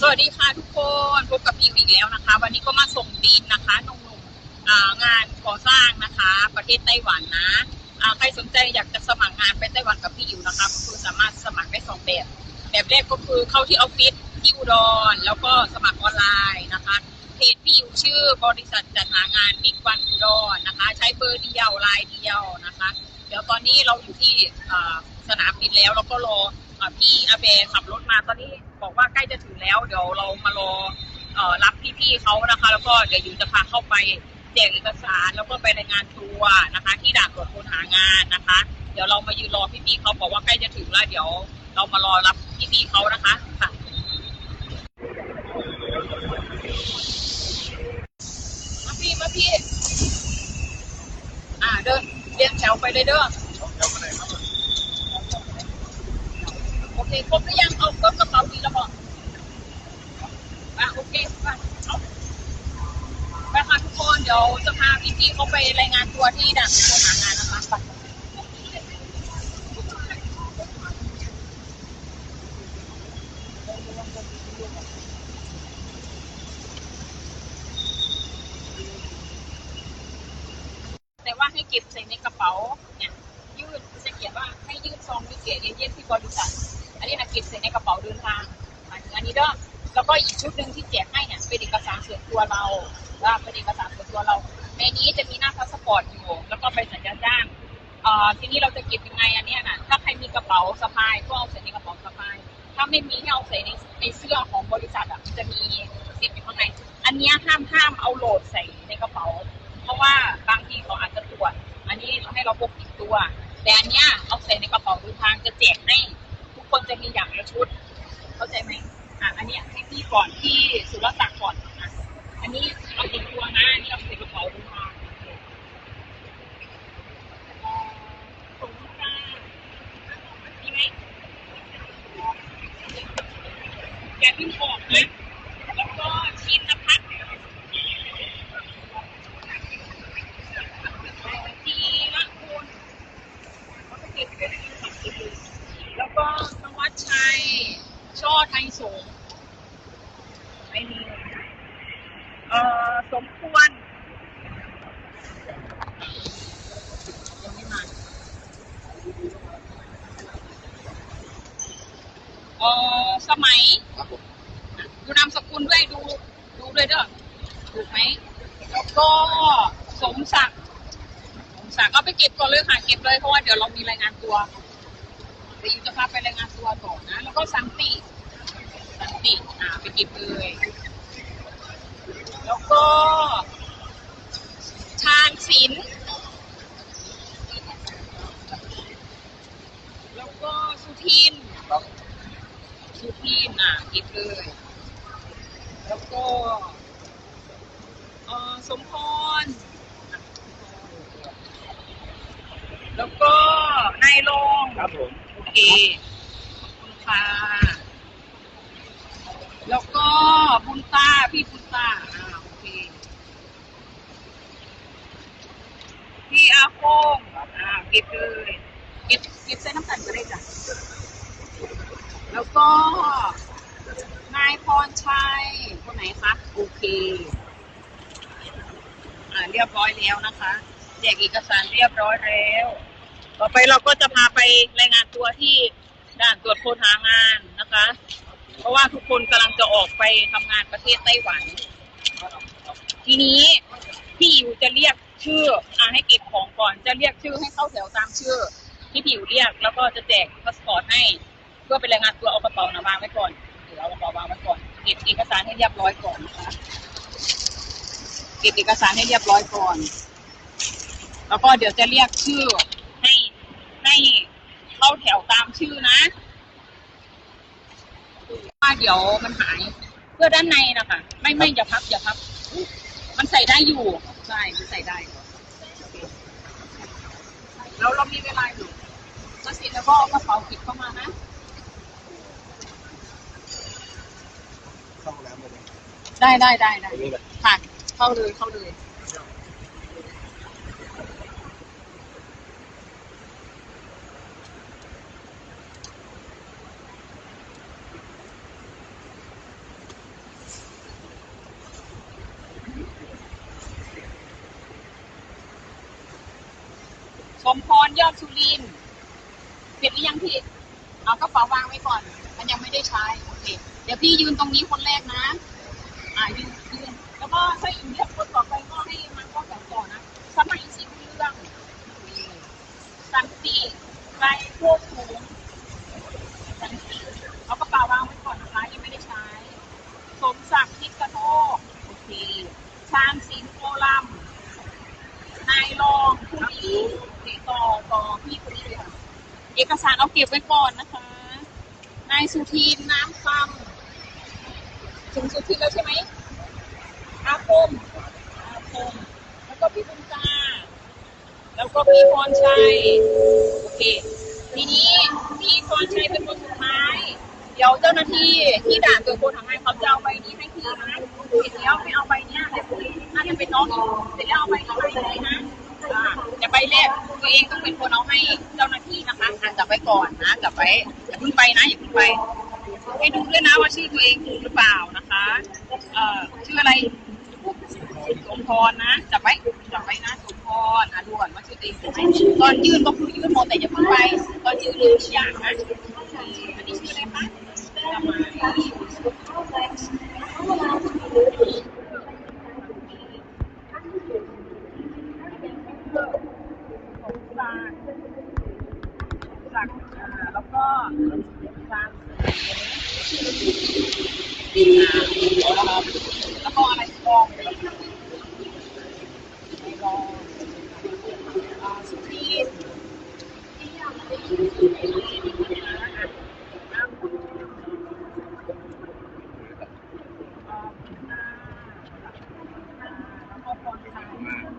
สวัสดีค่ะทุกคนพบกับพี่อีกแล้วนะคะ วันนี้ก็มาส่งบินนะคะหนุ่มๆงานก่อสร้างนะคะ ประเทศไต้หวันนะใครสนใจอยากจะสมัครงานไปไต้หวันกับพี่อิ๋วนะคะก็คือสามารถสมัครได้สองแบบแบบแรกก็คือเข้าที่ออฟฟิศที่อุดรแล้วก็สมัครออนไลน์นะคะเพจพี่อิ๋วชื่อบริษัทจัดหางานบิ๊กวันอุดรนะคะ ใช้เบอร์เดียวไลน์เดียวนะคะ เดี๋ยวตอนนี้เราอยู่ที่สนามบินแล้วแล้วก็รอ อ่าพี่อาเบขับรถมาตอนนี้บอกว่าใกล้จะถึงแล้ว เดี๋ยวเรามารอเอ่อรับพี่ๆเขานะคะ แล้วก็เดี๋ยวยูจะพาเข้าไปแจกเอกสารแล้วก็ไปรายงานตัวนะคะ ที่ด่านตรวจคนหางานนะคะ เดี๋ยวเรามายืนรอพี่ๆเขาบอกว่าใกล้จะถึงแล้วเดี๋ยว เรามารอรับพี่ๆเขานะคะค่ะมาพี่มาพี่ อ่าเดินเรียงแถวไปเลยเด้อ โอ เคครบหรือยังเอาก็กระเป๋าดีแล้วบอกอะโอเคไปเอาไปค่ะทุกคนเดี๋ยวจะพาพี่ๆเขาไปรายงานตัวที่ด่านคนหางานนะคะไปแต่ว่าให้เก็บใส่ในกระเป๋าเนี่ยยื่นจะเขียนว่าให้ยื่นซองยื่นเกียรเย็นที่บริษัท อันนี้นะเก็บใส่ในกระเป๋าเดินทางหมายถึงอันนี้เด้อแล้วก็อีกชุดหนึ่งที่แจกให้เนี่ยเป็นเอกสารส่วนตัวเราว่าเป็นเอกสารส่วนตัวเรา ในนี้จะมีหน้าพาสปอร์ตอยู่ แล้วก็ไปสัญญาจ้างเอ่อทีนี้เราจะเก็บยังไงอันเนี้ยนะถ้าใครมีกระเป๋าสะพายก็เอาใส่ในกระเป๋าสะพาย ถ้าไม่มีให้เอาใส่ในในเสื้อของบริษัทอะจะมีสิทธิ์อยู่ข้างใน อันเนี้ยห้ามห้ามเอาโหลดใส่ในกระเป๋า เพราะว่าบางทีเขาอาจจะตรวจ อันนี้ให้เราพกติดตัว แต่อันเนี้ยเอาใส่ในกระเป๋าเดินทางจะแจกให้ คนจะมีอย่างละชุด เข้าใจไหมอะอันนี้ให้พี่ก่อนที่สุรศักดิ์ก่อนอะอันนี้เอาติดตัวนะอันนี้เอาใส่กระเป๋าดินทางเอ่อสงนต์มีไหมแกพิมพ์ออกนะแล้วก็ชิ้นละพักทีละคนเขาจะเก็บเป็นสับสิบแล้วก็ ชัยช่อไทยสงไม่มีเอ่อสมควรยังไม่มาเอ่อสมัยดูนามสกุลด้วยดูดูด้วยเด้อถูกไหมแล้วก็สมศักดิ์สมศักดิ์เอาไปเก็บก่อนเลยค่ะเก็บเลยเพราะว่าเดี๋ยวเรามีรายงานตัว ดี๋ยวยูจะพาไปรายงานตัวก่อนนะ แล้วก็สังติ สันติ อ่า ไปเก็บเลย แล้วก็ชาญศิลแล้วก็สุทิน สุทินอะเก็บเลย แล้วก็เอ่อสมพร แล้วก็นายรอง ครับผม โอ เคขอบคุณค่ะแล้วก็บุญตาพี่บุญตาอ่าโอเคพี่อาโคงอ่าเก็บเลยเก็บเก็บใส่น้ำตาลก็ได้จ้ะแล้วก็นายพรชัยคนไหนคะโอเค อ่าเรียบร้อยแล้วนะคะแจกเอกสารเรียบร้อยแล้ว ต่อไปเราก็จะพาไปรายงานตัวที่ด่านตรวจคนหางานนะคะ เพราะว่าทุกคนกำลังจะออกไปทำงานประเทศไต้หวัน ทีนี้พี่อิวจะเรียกชื่ออ่าให้เก็บของก่อนจะเรียกชื่อให้เข้าแถวตามชื่อ ที่พี่อิวเรียกแล้วก็จะแจกพาสปอร์ตให้เพื่อไปรายงานตัวเอากระเป๋านะวางไว้ก่อนเดี๋ยวเอากระเป๋าวางไว้ก่อนเก็บเอกสารให้เรียบร้อยก่อนนะคะเก็บเอกสารให้เรียบร้อยก่อน แล้วก็เดี๋ยวจะเรียกชื่อ แถวตามชื่อนะว่าเดี๋ยวมันหาย เพื่อด้านในนะคะไม่ไม่อย่าพับอย่าพับ มันใส่ได้อยู่ ใช่มันใส่ได้ แล้วเรามีเวลาอยู่ถ้าเสร็จแล้วก็เอากระเป๋าปิดเข้ามานะเข้าห้องน้ำเลยไหมได้ได้ได้ได้ตรงนี้เลยค่ะเข้าเลยเข้าเลย มพรยอดสุรินเสร็จหรือยังพี่เอากระเป๋าวางไว้ก่อน มันยังไม่ได้ใช้โอเคเดี๋ยวพี่ยืนตรงนี้คนแรกนะ อ่ายืนยืนแล้วก็ถ้าอีกเรียกคนต่อไปก็ให้มันก็แบบต่อนะสมัยสิบเรื่องสันติไกรโคกสันติเอากระเป๋าวางไว้ก่อนนะคะยังไม่ได้ใช้ สมศักดิ์ทิศกระโทกโอเค ชาญศิลป์โกลัม นายรองผู้นี้ติดต่อต่อพี่คนนี้เลยค่ะ เอกสารเอาเก็บไว้ก่อนนะคะ นายสุทีนน้ำคำถึงสุทีนแล้วใช่ไหมอาคมอาคมแล้วก็พี่บุญตาแล้วก็พี่พรชัยโอเคทีนี้พี่พรชัยเป็นคนสุดท้ายเดี๋ยวเจ้าหน้าที่ที่ด่านตัวคนทำให้เขาจะเอาใบนี้ให้พี่นะเสร็จแล้วไม่เอาใบเนี้ยให้คุณน่าจะเป็นน้องอยู่เสร็จแล้วเอาใบนี้ให้เลยนะ อ่าแต่ใบแรกตัวเองต้องเป็นคนเอาให้เจ้าหน้าที่นะคะอ่านจับไว้ก่อนนะจับไว้อย่าเพิ่งไปนะอย่าเพิ่งไปให้ดูด้วยนะว่าชื่อตัวเองถูกหรือเปล่านะคะ เอ่อชื่ออะไรสมพรนะจับไว้จับไว้นะสมพรอะดูก่อนว่าชื่อตัวเองถูกไหมตอนยืนก็คือยืนหมดแต่อย่าเพิ่งไปตอนยืนลืมอย่างนะอันนี้ชื่ออะไรคะสมัยสมศักดิ์สมศักดิ์อ่า แล้วก็สามสี่แล้วก็อะไรกองไม่กองอ่าสุธี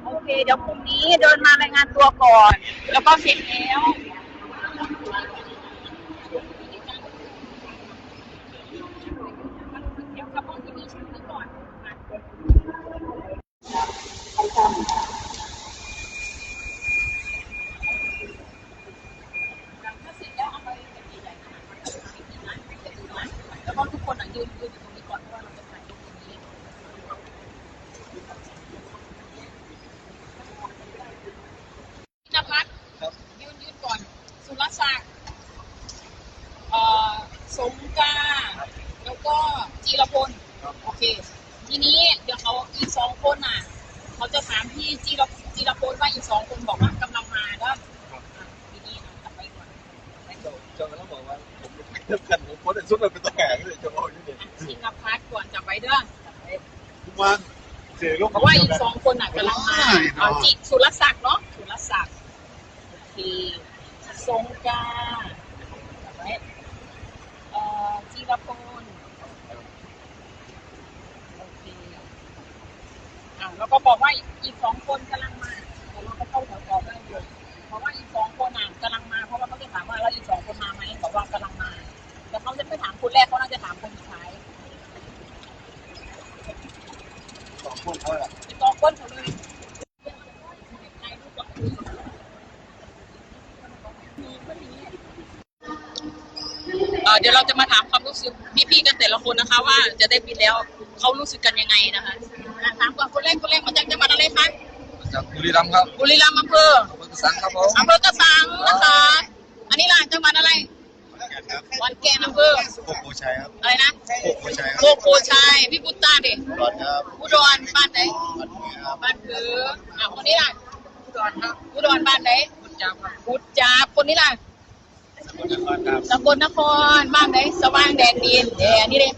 โอเค เดี๋ยวพรุ่งนี้เดินมารายงานตัวก่อน แล้วก็เสร็จแล้ว เดี๋ยวกระป๋องที่มีชื่อก่อนนะถ้าเสร็จแล้วเอาไปแบบใหญ่ๆนะแล้วก็ทุกคนอะยืนยืนอยู่ตรงนี้ก่อนเพราะว่าเราจะถ่ายรูปตรงนี้พินพัฒน์ ครับ ยืนยืนก่อน สุรศักดิ์เอ่อสมกา แล้วก็จี รพลโอเค ทีนี้เดี๋ยวเขาอีกสองคนน่ะเขาจะถามพี่จีรจีรพลว่าอีกสองคนบอกว่ากำลังมาก็อะทีนี้นะกลับไปก่อนไปก่อนจ้าก็ต้องบอกว่าผมเทียบกันผมโพสต์ซุปมันเป็นตัวแข็งเลยจะบอกอยู่เนี่ยชินพัฒน์ก่อนจับไว้เด้อทุกวันเสียลูกเพราะว่าอีกสองคนน่ะกำลังมาเอาจิสุรศักดิ์เนาะสุรศักดิ์โอเคทรงกาจีรพลโอเค อ่าแล้วก็บอกว่าอีกสองคนกำลังมาเดี๋ยวเราก็เข้าแถวต่อได้เลยเพราะว่าอีกสองคนอะกำลังมาเพราะว่าเขาจะถามว่าแล้วอีกสองคนมาไหมบอกว่ากำลังมาแต่เขาจะไม่ถามคนแรกเขาน่าจะถามคนสุดท้ายสองคนเท่าไหร่ไปต่อคนเขาเลยเอ่อเดี๋ยวเราจะมาถามความรู้สึกพี่ๆกันแต่ละคนนะคะ ว่าจะได้บินแล้วเขารู้สึกกันยังไงนะคะ อะถามก่อนคนแรกคนแรกมาจากจังหวัดอะไรคะจากบุรีรัมย์ครับบุรีรัมย์อำเภออำเภอกระสังครับผมอำเภอกระสังนะคะ อันนี้ล่ะจังหวัดอะไรครับขอนแก่นอำเภอโคกโคชัยครับอะไรนะโคกโคชัยคโครับโคชัยพี่พุตตาเด็กรอดครับอุดรบ้านไหนบัดนี้ครับบ้านคืออะคนนี้ล่ะอุดรครับอุดรบ้านไหนบุญจับครับกุดจาบคนนี้ล่ะสกลนครครับสกลนครบ้านไหนสว่างแดนดินเดี๋ยวอันนี้เลย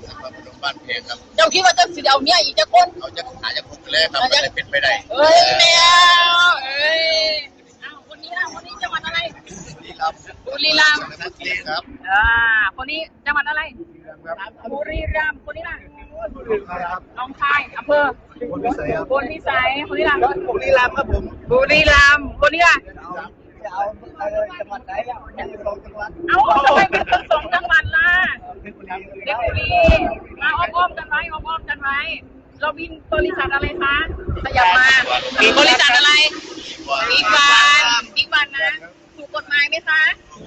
บ้านเพงครับเจ้าคิดว่าเจ้าสิเอาเนี่ยอีกจะคนเอาจะหาจะคุกเลยครับไม่ได้เป็นไปได้เอ้ยแมวเอ้ยอ้าวคนนี้ล่ะคนนี้จังหวัดอะไรนี่ครับบุรีรัมย์นักเรียนครับอ่าคนนี้จังหวัดอะไรครับบุรีรัมย์คนนี้ล่ะครับน้องคายอำเภอคนพิเศษครับบนพิสัยคนนี้ล่ะบุรีรัมย์ครับผมบุรีรัมย์คนนี้ล่ะจะเอาเอาจังหวัดไหนอะยังสองจังหวัดเอ้าทำไมเป็นทั้งสองจังหวัดล่ะ เด็กบุรีมาอ้อมๆกันไว้อ้อมๆกันไว้ เราบินบริษัทอะไรคะขยับมาบริษัทอะไรบิ๊กบันบิ๊กบันนะถูกกกฎหมายไหมคะ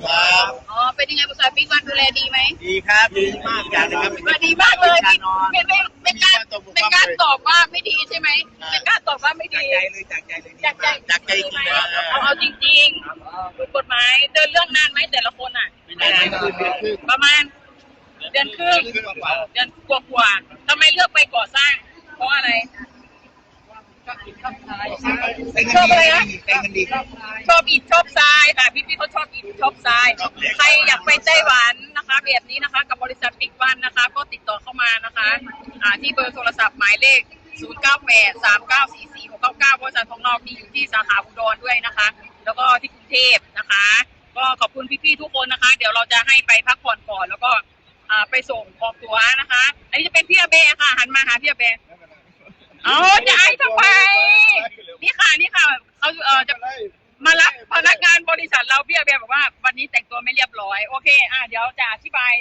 ครับอ๋อเป็นยังไงบริษัทบิ๊กวันดูแลดีไหมดีครับดีมากอย่างนะครับก็ดีมากเลยการนอนไม่ไม่ไม่กล้าไม่กล้าตอบว่าไม่ดีใช่ไหมไม่กล้าตอบว่าไม่ดีจากใจเลยจากใจเลยจากใจจากใจจริงไหมนะเอาเอาจริงๆถูกกฎหมายเดินเรื่องนานไหมแต่ละคนอะไม่นานคือเดือนครึ่งประมาณเดือนครึ่งครึ่งกว่าเดือนกว่าๆทำไมเลือกไปก่อสร้าง เพราะอะไรชอบอะไรนะใช้เงินดีชอบอิฐชอบทรายค่ะพี่พี่ๆเขาชอบอิฐชอบทราย ใครอยากไปไต้หวันนะคะ แบบนี้นะคะ กับบริษัทบิ๊กวันนะคะ ก็ติดต่อเข้ามานะคะอ่าที่เบอร์โทรศัพท์หมายเลข 0 9 8 3 9 4 4 6 9 9บริษัทของเรามีอยู่ที่สาขาอุดรด้วยนะคะ แล้วก็ที่กรุงเทพนะคะ ก็ขอบคุณพี่ๆทุกคนนะคะ เดี๋ยวเราจะให้ไปพักผ่อนก่อนแล้วก็อ่าไปส่งออกตัวนะคะ อันนี้จะเป็นพี่อาเบะค่ะหันมาหาพี่อาเบะ เอาจะไอ้ทำไม นี่ค่ะนี่ค่ะเขาเออจะมารับพนักงานบริษัทเราเบี้ยเบียบอกว่า วันนี้แต่งตัวไม่เรียบร้อยโอเค อะเดี๋ยวจะอธิบาย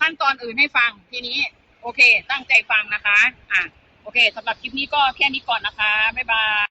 ขั้นตอนอื่นให้ฟังทีนี้ โอเค ตั้งใจฟังนะคะ อะโอเคสำหรับคลิปนี้ก็แค่นี้ก่อนนะคะบ๊ายบาย